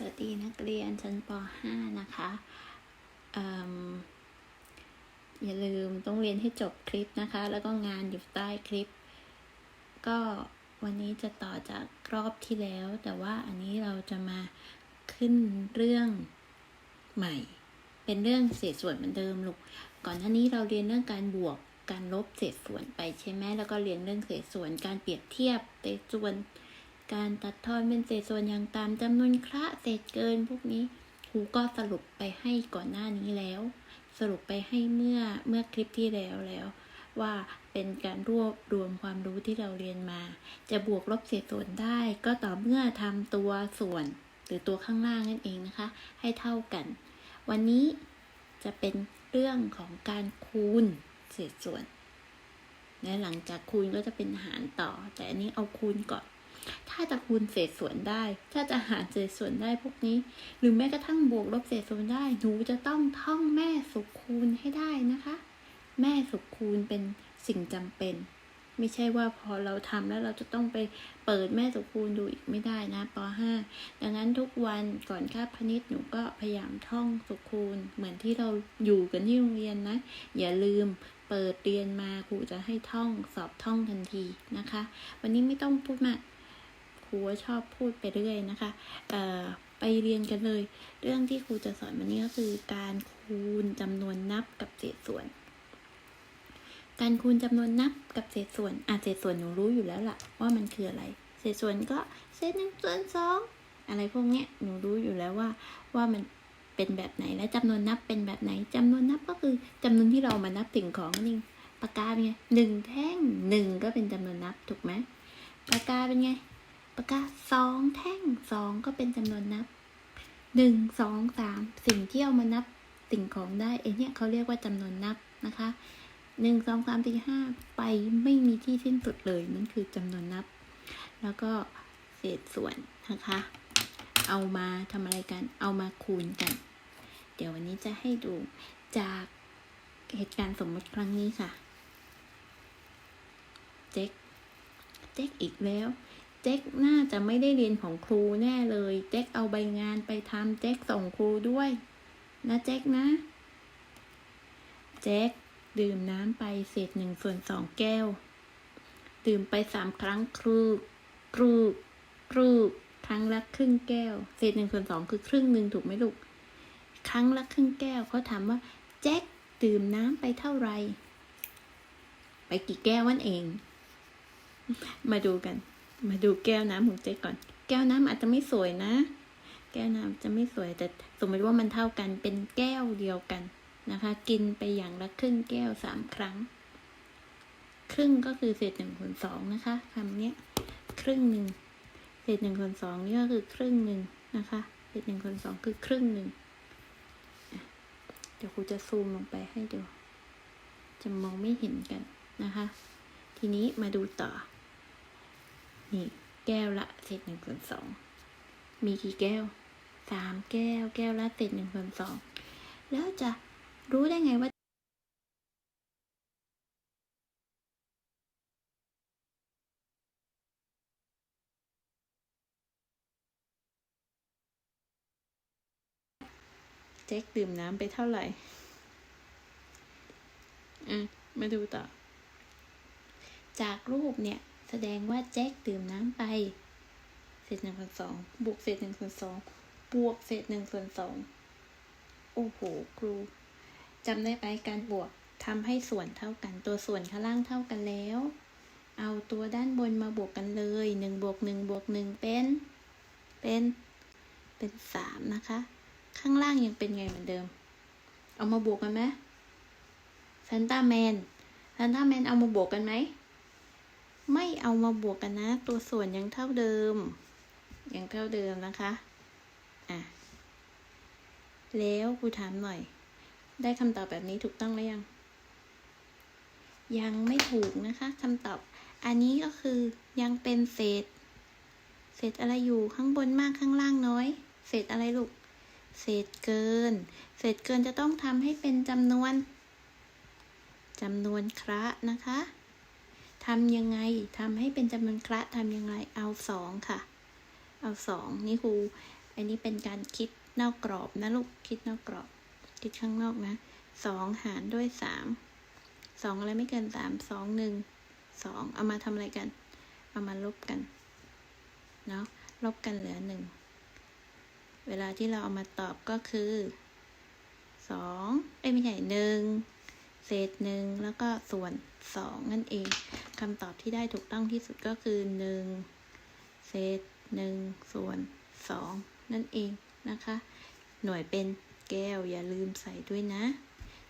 สวัสดีนักเรียนชั้นป .5 นะคะออย่าลืมต้องเรียนให้จบคลิปนะคะ แล้วก็งานอยู่ใต้คลิป ก็วันนี้จะต่อจากรอบที่แล้ว แต่ว่าอันนี้เราจะมาขึ้นเรื่องใหม่ เป็นเรื่องเศษส่วนเหมือนเดิมลูก ก่อนหน้านี้เราเรียนเรื่องการบวกการลบเศษส่วนไปใช่ไหมแล้วก็เรียนเรื่องเศษส่วนการเปรียบเทียบเศษส่วน การตัดทอนเป็นเศษส่วนอย่างตามจำนวนคระเศษเกินพวกนี้ครูก็สรุปไปให้ก่อนหน้านี้แล้ว สรุปไปให้เมื่อเมื่อคลิปที่แล้วแล้ว ว่าเป็นการรวบรวมความรู้ที่เราเรียนมา จะบวกลบเศษส่วนได้ ก็ต่อเมื่อทำตัวส่วน หรือตัวข้างล่างนั่นเองนะคะ ให้เท่ากัน วันนี้จะเป็นเรื่องของการคูณเศษส่วน และหลังจากคูณก็จะเป็นหารต่อ แต่อันนี้เอาคูณก่อน ถ้าจะคูณเศษส่วนได้ ถ้าจะหารเศษส่วนได้พวกนี้ หรือแม้กระทั่งบวกลบเศษส่วนได้ หนูจะต้องท่องแม่สุขคูณให้ได้นะคะ แม่สุขคูณเป็นสิ่งจำเป็น ไม่ใช่ว่าพอเราทำแล้วเราจะต้องไปเปิดแม่สุขคูณดูอีกไม่ได้นะป .5 ดังนั้นทุกวันก่อนคาบคณิตหนูก็พยายามท่องสุขคูณ เหมือนที่เราอยู่กันที่โรงเรียนนะ อย่าลืมเปิดเรียนมาครูจะให้ท่องสอบท่องทันทีนะคะ วันนี้ไม่ต้องพูดมาก ครูชอบพูดไปเรื่อยนะคะเอ่อไปเรียนกันเลย เรื่องที่ครูจะสอนวันนี้ก็คือการคูณจำนวนนับกับเศษส่วน การคูณจำนวนนับกับเศษส่วนอะเศษส่วนหนูรู้อยู่แล้วล่ะ ว่ามันคืออะไร เศษส่วนก็เศษหนึ่งส่วนสองอะไรพวกเนี้ยหนูรู้อยู่แล้วว่าว่ามันเป็นแบบไหนและจำนวนนับเป็นแบบไหนจำนวนนับก็คือจำนวนที่เรามานับสิ่งของนั่งปากกาเป็นไงหนึ่งแท่งหนึ่งก็เป็นจำนวนนับถูกไหมปากกาเป็นไง ปากกาสองแท่งสองก็เป็นจำนวนนับหนึ่งสองสามสิ่งที่เอามานับสิ่งของได้เอเนี่ยเขาเรียกว่าจำนวนนับนะคะหนึ่งสองสามสี่ห้าไปไม่มีที่สิ้นสุดเลยนั่นคือจำนวนนับ แล้วก็เศษส่วนนะคะ เอามาทำอะไรกัน เอามาคูณกัน เดี๋ยววันนี้จะให้ดูจากเหตุการณ์สมมติครั้งนี้ค่ะ เจ๊กเจ๊กอีกแล้ว จ๊กน่าจะไม่ได้เรียนของครูแน่เลย เจ๊กเอาใบงานไปทำเจ๊กส่งครูด้วย นะเจ๊กนะ เจ๊กดื่มน้ำไปเศษหนึ่งส่วนสองแก้ว ดื่มไปสามครั้งครูครูครูครั้งละครึ่งแก้ว เศษหนึ่งส่วนสองคือครึ่งหนึ่งถูกไหมลูก ครั้งละครึ่งแก้วเขาถามว่าแจ็คดื่มน้ำไปเท่าไหร่ ไปกี่แก้ววันเอง มาดูกัน มาดูแก้วน้ำของเจ๊ก่อน แก้วน้ำอาจจะไม่สวยนะ แก้วน้ำจะไม่สวยแต่สมมติว่ามันเท่ากันเป็นแก้วเดียวกันนะคะ กินไปอย่างละครึ่งแก้วสามครั้ง ครึ่งก็คือเศษหนึ่งส่วนสองนะคะคำนี้ครึ่งหนึ่งเศษหนึ่งส่วนสองนี่ก็คือครึ่งหนึ่งนะคะเศษหนึ่งส่วนสองคือครึ่งหนึ่งเดี๋ยวครูจะซูมลงไปให้ดู จะมองไม่เห็นกันนะคะ ทีนี้มาดูต่อ นี่แก้วละเศษหนึ่งส่วนสอง มีกี่แก้ว สามแก้ว แก้วละเศษหนึ่งส่วนสอง แล้วจะรู้ได้ไงว่าเจ๊กดื่มน้ำไปเท่าไหร่ อะ มาดูต่อ จากรูปเนี่ย แสดงว่าแจ็คดื่มน้ำไป เศษหนึ่งส่วนสองบวกเศษหนึ่งส่วนสองบวกเศษหนึ่งส่วนสองโอ้โหครูจำได้ไหมการบวกทำให้ส่วนเท่ากัน ตัวส่วนข้างล่างเท่ากันแล้ว เอาตัวด้านบนมาบวกกันเลยหนึ่งบวกหนึ่งบวกหนึ่งเป็น เป็นเป็นสามนะคะ ข้างล่างยังเป็นไงเหมือนเดิม เอามาบวกกันไหมซันต้าแมนซันต้าแมนเอามาบวกกันไหม ไม่เอามาบวกกันนะ ตัวส่วนยังเท่าเดิม ยังเท่าเดิมนะคะอะแล้วครูถามหน่อย ได้คำตอบแบบนี้ถูกต้องหรือยัง ยังไม่ถูกนะคะคำตอบ อันนี้ก็คือยังเป็นเศษ เศษอะไรอยู่ข้างบนมากข้างล่างน้อย เศษอะไรลูก เศษเกิน เศษเกินจะต้องทำให้เป็นจำนวนจำนวนคระนะคะ ทำยังไงทำให้เป็นจำนวนคระทำยังไงเอาสองค่ะ เอาสองนี่ครูอันนี้เป็นการคิดนอกกรอบนะลูกคิดนอกกรอบ คิดข้างนอกนะสองหารด้วยสามสองอะไรไม่เกินสามสองหนึ่งสองเอามาทำอะไรกัน เอามาลบกันเนาะลบกันเหลือหนึ่งเวลาที่เราเอามาตอบก็คือสองเอ้ยไม่ใช่หนึ่ง เศษหนึ่งแล้วก็ส่วนสองนั่นเองคำตอบที่ได้ถูกต้องที่สุดก็คือหนึ่งเศษหนึ่งส่วนสองนั่นเองนะคะ หน่วยเป็นแก้วอย่าลืมใส่ด้วยนะ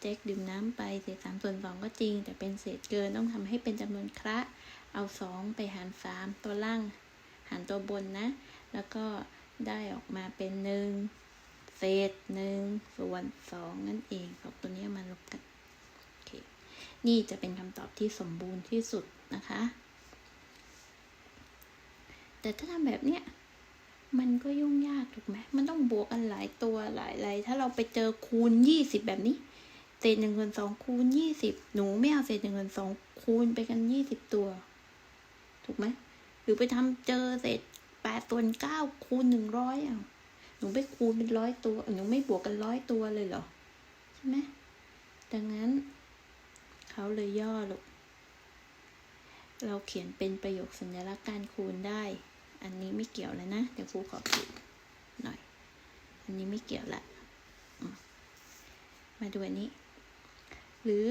แจ็คดื่มน้ำไปเศษสามส่วนสองก็จริง แต่เป็นเศษเกินต้องทำให้เป็นจำนวนคระเอาสองไปหารสามตัวล่างหารตัวบนนะ แล้วก็ได้ออกมาเป็นหนึ่งเศษหนึ่งส่วนสองนั่นเองสองตัวนี้มาลบกัน นี่จะเป็นคำตอบที่สมบูรณ์ที่สุดนะคะ แต่ถ้าทำแบบเนี้ยมันก็ยุ่งยากถูกไหมมันต้องบวกกันหลายตัวหลายอะไรถ้าเราไปเจอคูณยี่สิบแบบนี้ เศษหนึ่งส่วนสองคูณยี่สิบหนูไม่เอาเศษหนึ่งส่วนสองคูณไปกันยี่สิบตัว ถูกไหมหรือไปทำเจอเศษแปดส่วนเก้าคูณหนึ่งร้อยอะหนูไปคูณเป็นร้อยตัว หนูไม่บวกกันร้อยตัวเลยเหรอ ใช่ไหมดังนั้น เขาเลยย่อลูกเราเขียนเป็นประโยคสัญลักษณ์การคูณได้ อันนี้ไม่เกี่ยวเลยนะ เดี๋ยวครูขอผิดหน่อย อันนี้ไม่เกี่ยวละ มาดูอันนี้ หรือ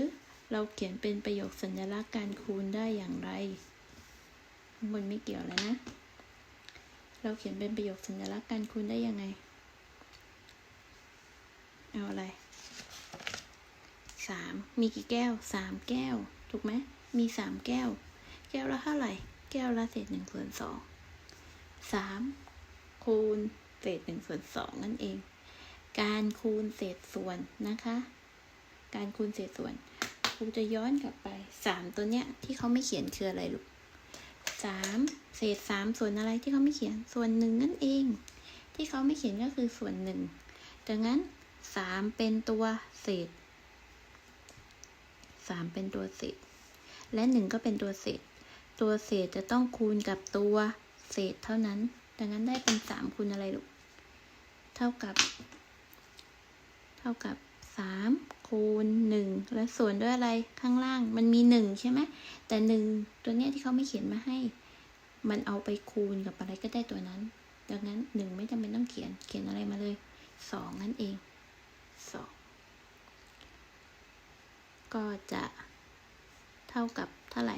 เราเขียนเป็นประโยคสัญลักษณ์การคูณได้อย่างไร ข้างบนไม่เกี่ยวเลยนะ เราเขียนเป็นประโยคสัญลักษณ์การคูณได้ยังไง เอาอะไร สามมีกี่แก้วสามแก้ว ถูกไหมมีสามแก้ว แก้วละเท่าไหร่ แก้วละเศษหนึ่งส่วนสองสามคูณเศษหนึ่งส่วนสองนั่นเอง การคูณเศษส่วนนะคะ การคูณเศษส่วนครูจะย้อนกลับไปสามตัวเนี้ยที่เขาไม่เขียนคืออะไรลูกสามเศษสามส่วนอะไรที่เขาไม่เขียนส่วนหนึ่งนั่นเอง ที่เขาไม่เขียนก็คือส่วนหนึ่งดังนั้นสามเป็นตัวเศษ สามเป็นตัวเศษ และหนึ่งก็เป็นตัวเศษ ตัวเศษจะต้องคูณกับตัวเศษเท่านั้น ดังนั้นได้เป็นสามคูณอะไรลูก เท่ากับ เท่ากับสามคูณหนึ่งและส่วนด้วยอะไรข้างล่าง มันมีหนึ่งใช่ไหม แต่หนึ่งตัวเนี้ยที่เขาไม่เขียนมาให้ มันเอาไปคูณกับอะไรก็ได้ตัวนั้น ดังนั้นหนึ่งไม่จำเป็นต้องเขียน เขียนอะไรมาเลยสองนั่นเองสอง ก็จะเท่ากับเท่าไหร่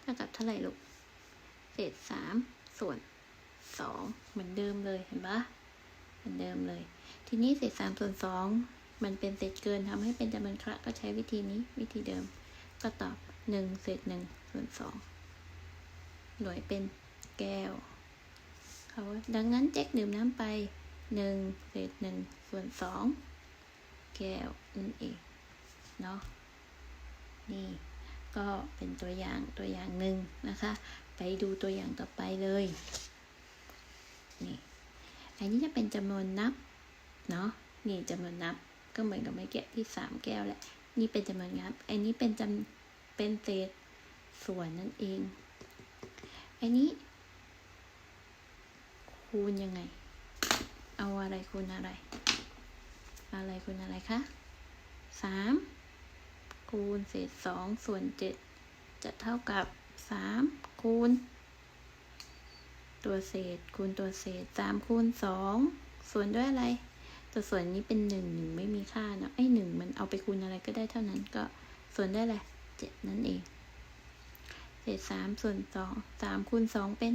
เท่ากับเท่าไหร่ลูก เศษสามส่วนสองเหมือนเดิมเลยเห็นปะเหมือนเดิมเลย ทีนี้เศษสามส่วนสองมันเป็นเศษเกินทำให้เป็นจำนวนคระก็ใช้วิธีนี้วิธีเดิม ก็ตอบหนึ่งเศษหนึ่งส่วนสองหน่วยเป็นแก้วเขาดังนั้นแจ็คดื่มน้ำไปหนึ่งเศษหนึ่งส่วนสอง แก้วนั่นเองเนาะนี่ก็เป็นตัวอย่างตัวอย่างหนึ่งนะคะ ไปดูตัวอย่างต่อไปเลยนี่อันนี้จะเป็นจำนวนนับเนาะนี่จำนวนนับก็เหมือนกับเมื่อกี้ที่สามแก้วแหละนี่เป็นจำนวนนับอันนี้เป็นจำเป็นเศษส่วนนั่นเองอันนี้คูณยังไง เอาอะไรคูณอะไร อะไรคูณอะไรคะสามคูณเศษสองส่วนเจ็ดจะเท่ากับสามคูณ ตัวเศษคูณตัวเศษสามคูณสองส่วนด้วยอะไร ตัวส่วนนี้เป็นหนึ่งหนึ่งไม่มีค่าเนาะไอ้หนึ่งมันเอาไปคูณอะไรก็ได้เท่านั้นก็ส่วนได้อะไรเจ็ดนั่นเอง เศษสามส่วนสองสามคูณสองเป็น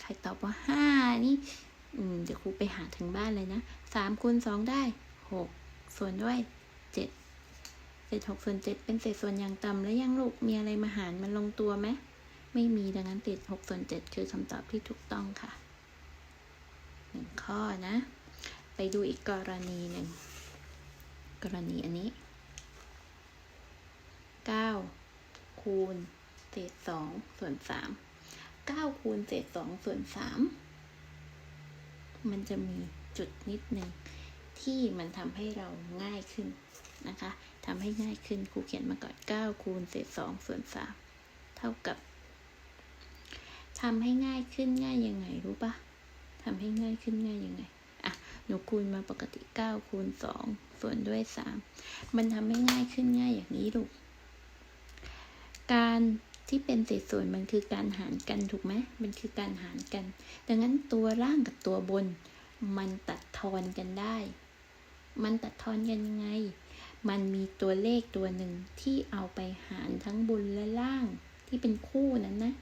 ใครตอบว่าห้านี่ เดี๋ยวครูไปหาถึงบ้านเลยนะสามคูณสองได้หกส่วนด้วยเจ็ดเศษหกส่วนเจ็ดเป็นเศษส่วนอย่างต่ำแล้วยังลูกมีอะไรมาหารมันลงตัวไหมไม่มีดังนั้นเศษหกส่วนเจ็ดคือคำตอบที่ถูกต้องค่ะหนึ่งข้อนะ ไปดูอีกกรณีหนึ่งกรณีอันนี้เก้าคูณเศษสองส่วนสามเก้าคูณเศษสองส่วนสาม มันจะมีจุดนิดหนึ่งที่มันทำให้เราง่ายขึ้นนะคะทำให้ง่ายขึ้นครูเขียนมาก่อน9คูณเศษ2ส่วน3เท่ากับทำให้ง่ายขึ้นง่ายยังไงรู้ปะทำให้ง่ายขึ้นง่ายยังไงอะหนูคูณมาปกติเก้าคูณสองส่วนด้วยสามมันทำให้ง่ายขึ้นง่ายอย่างนี้ลูกการ ที่เป็นเศษส่วนมันคือการหารกันถูกไหมมันคือการหารกัน ดังนั้นตัวล่างกับตัวบน มันตัดทอนกันได้ มันตัดทอนกันยังไง มันมีตัวเลขตัวหนึ่งที่เอาไปหารทั้งบนและล่างที่เป็นคู่นั้นนะ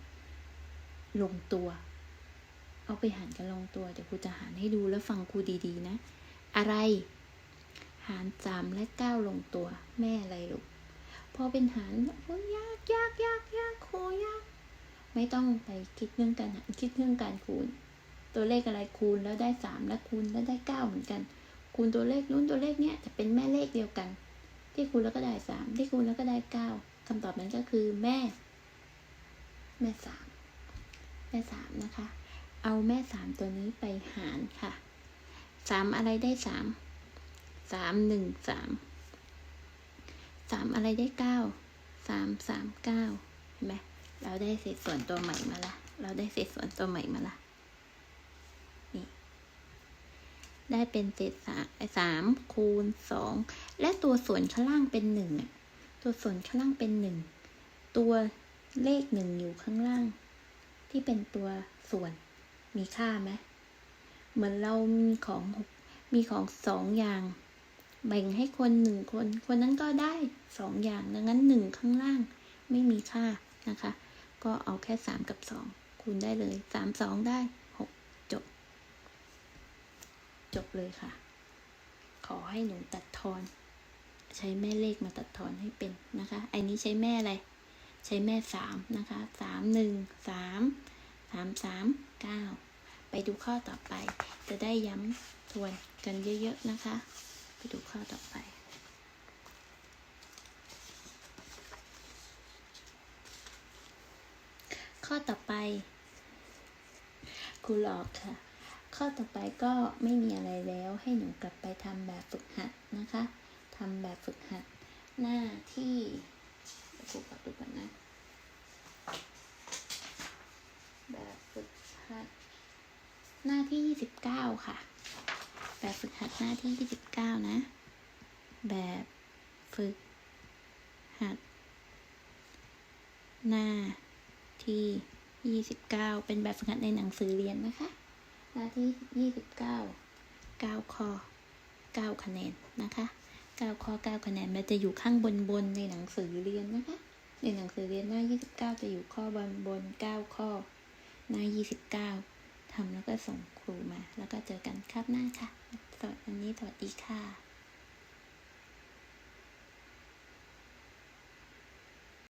ลงตัว เอาไปหารกันลงตัวเดี๋ยวครูจะหารให้ดูแล้วฟังครูดีๆนะ อะไร หารสามและเก้าลงตัว แม่อะไรลูกพอเป็นหารโอ้ยยาก ยากยากยากโคยาก ไม่ต้องไปคิดเรื่องการหารคิดเรื่องการคูณ ตัวเลขอะไรคูณแล้วได้สามแล้วคูณแล้วได้เก้าเหมือนกัน คูณตัวเลขนู้นตัวเลขเนี้ยจะเป็นแม่เลขเดียวกัน ที่คูณแล้วก็ได้สามที่คูณแล้วก็ได้เก้าคำตอบนั้นก็คือแม่ แม่สามแม่สามนะคะ เอาแม่สามตัวนี้ไปหารค่ะสามอะไรได้สามสามหนึ่งสามสามอะไรได้เก้า สามสามเก้าเห็นไหมเราได้เศษส่วนตัวใหม่มาละ เราได้เศษส่วนตัวใหม่มาละนี่ ได้เป็นเศษสามสามคูณสอง และตัวส่วนข้างล่างเป็นหนึ่งอะ ตัวส่วนข้างล่างเป็นหนึ่ง ตัวเลขหนึ่งอยู่ข้างล่าง ที่เป็นตัวส่วน มีค่าไหม เหมือนเรามีของหกมีของสองอย่าง แบ่งให้คนหนึ่งคน คนนั้นก็ได้สองอย่างดังนั้นหนึ่งข้างล่างไม่มีค่านะคะ ก็เอาแค่สามกับสองคูณได้เลยสามสองได้หกจบ จบเลยค่ะ ขอให้หนูตัดทอน ใช้แม่เลขมาตัดทอนให้เป็นนะคะอ้นี้ใช้แม่อะไร ใช้แม่สามนะคะสามหนึ่งสามสามสามเก้าไปดูข้อต่อไป จะได้ย้ำทวนกันเยอะๆนะคะ ไปดูข้อต่อไป ข้อต่อไปครูหลอกค่ะ ข้อต่อไปก็ไม่มีอะไรแล้วให้หนูกลับไปทำแบบฝึกหัดนะคะทำแบบฝึกหัดหน้าที่ครูขอดูก่อนนะแบบฝึกหัดหน้าที่ยี่สิบเก้าค่ะ แบบฝึกหัดหน้าที่ยี่สิบเก้านะ แบบฝึก หัด หน้าที่ยี่สิบเก้าเป็นแบบฝึกหัดในหนังสือเรียนนะคะ หน้าที่ยี่สิบเก้าเก้าข้อเก้าคะแนนนะคะเก้าข้อเก้าคะแนนมันจะอยู่ข้างบนบนในหนังสือเรียนนะคะ ในหนังสือเรียนหน้ายี่สิบเก้าจะอยู่ข้อบนบนเก้าข้อ หน้ายี่สิบเก้า ทำแล้วก็ส่งครูมา แล้วก็เจอกันครับหน้าค่ะสวัสดีวันนี้สวัสดีค่ะ